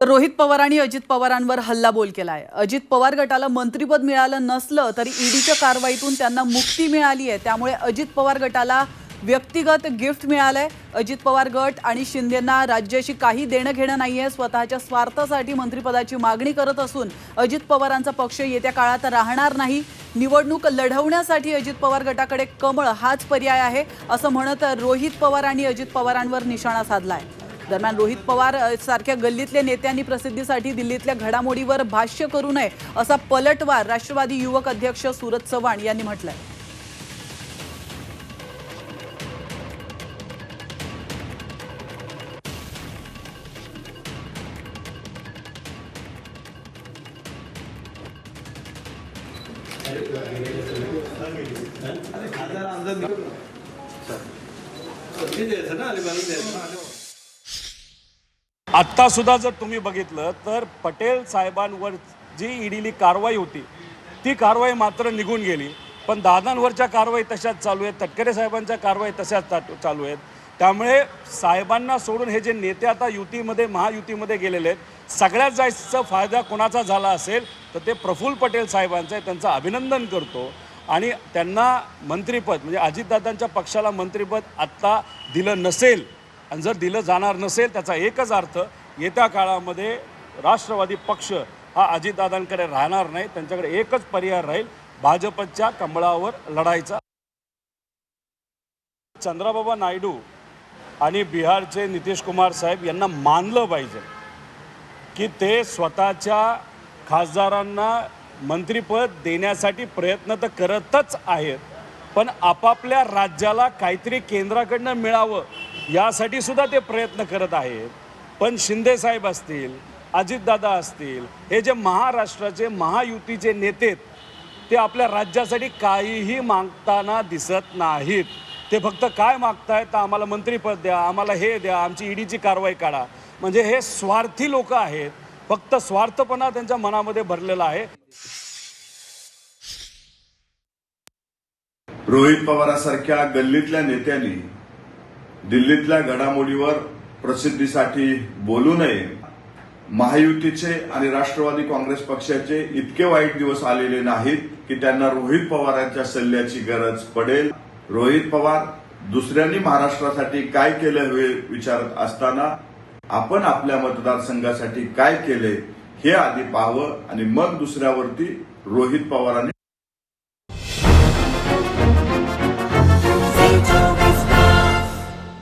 रोहित पवार आणि अजित पवारांवर हल्लाबोल केलाय. अजित पवार गटाला मंत्रीपद मिळालं नसलं तरी ईडीच्या कारवाईतून त्यांना मुक्ती मिळाली आहे. त्यामुळे अजित पवार गटाला व्यक्तिगत गिफ्ट मिळालंय. अजित पवार गट आणि शिंदेना राज्याशी काही देणं घेणं नाहीये. स्वतःच्या स्वार्थासाठी मंत्रिपदाची मागणी करत असून अजित पवारांचा पक्ष येत्या काळात राहणार नाही. निवडणूक लढवण्यासाठी अजित पवार गटाकडे कमळ हाच पर्याय आहे असं म्हणत रोहित पवार आणि अजित पवारांवर निशाणा साधला आहे दरम्यान रोहित पवार सारख्या गल्लीतल्या नेत्यांनी प्रसिद्धीसाठी दिल्लीतल्या घडामोडीवर भाष्य करू नये असा पलटवार राष्ट्रवादी युवक अध्यक्ष सुरज चव्हाण यांनी म्हटलंय. आत्ता सुद्धा जर तुम्ही बघितलं तर पटेल साहेबांवर जी ईडीली कारवाई होती ती कारवाई मात्र निघून गेली. पण दादांवरच्या कारवाई तशाच चालू आहेत तटकरे साहेबांच्या कारवाई तशाच चालू आहेत. त्यामुळे साहेबांना सोडून हे जे नेते आता युतीमध्ये महायुतीमध्ये गेलेले आहेत सगळ्यात जास्त फायदा कोणाचा झाला असेल तर ते प्रफुल्ल पटेल साहेबांचं आहे. त्यांचं अभिनंदन करतो. आणि त्यांना मंत्रिपद म्हणजे अजितदादांच्या पक्षाला मंत्रिपद आत्ता दिलं नसेल आणि जर दिलं जाणार नसेल त्याचा एकच अर्थ येत्या काळामध्ये राष्ट्रवादी पक्ष हा अजितदादांकडे राहणार नाही त्यांच्याकडे एकच पर्याय राहील भाजपच्या कमळावर लढायचा. चंद्रबाबा नायडू आणि बिहारचे नितीश कुमार साहेब यांना मानलं पाहिजे की ते स्वतःच्या खासदारांना मंत्रिपद देण्यासाठी प्रयत्न तर करतच आहेत पण आपापल्या राज्याला काहीतरी केंद्राकडनं मिळावं यासाठी सुद्धा ते प्रयत्न करत आहेत. पण शिंदे साहेब असतील अजितदादा असतील हे जे महाराष्ट्राचे महायुतीचे नेते आहेत, ते आपल्या राज्यासाठी काहीही मागताना दिसत नाहीत. ते फक्त काय मागतायत तर आम्हाला मंत्रीपद द्या आम्हाला हे द्या आमची ईडीची कारवाई काढा. म्हणजे हे स्वार्थी लोक आहेत. फक्त स्वार्थपणा त्यांच्या मनामध्ये भरलेला आहे. रोहित पवारासारख्या गल्लीतल्या नेत्यांनी दिल्लीतल्या घडामोडीवर प्रसिद्धीसाठी बोलू नये. महायुतीचे आणि राष्ट्रवादी काँग्रेस पक्षाचे इतके वाईट दिवस आलेले नाहीत की त्यांना रोहित पवारांच्या सल्ल्याची गरज पडेल. रोहित पवार दुसऱ्यांनी महाराष्ट्रासाठी काय केलं हे विचारत असताना आपण आपल्या मतदारसंघासाठी काय केले हे आधी पाहावं आणि मग दुसऱ्यावरती रोहित पवारांनी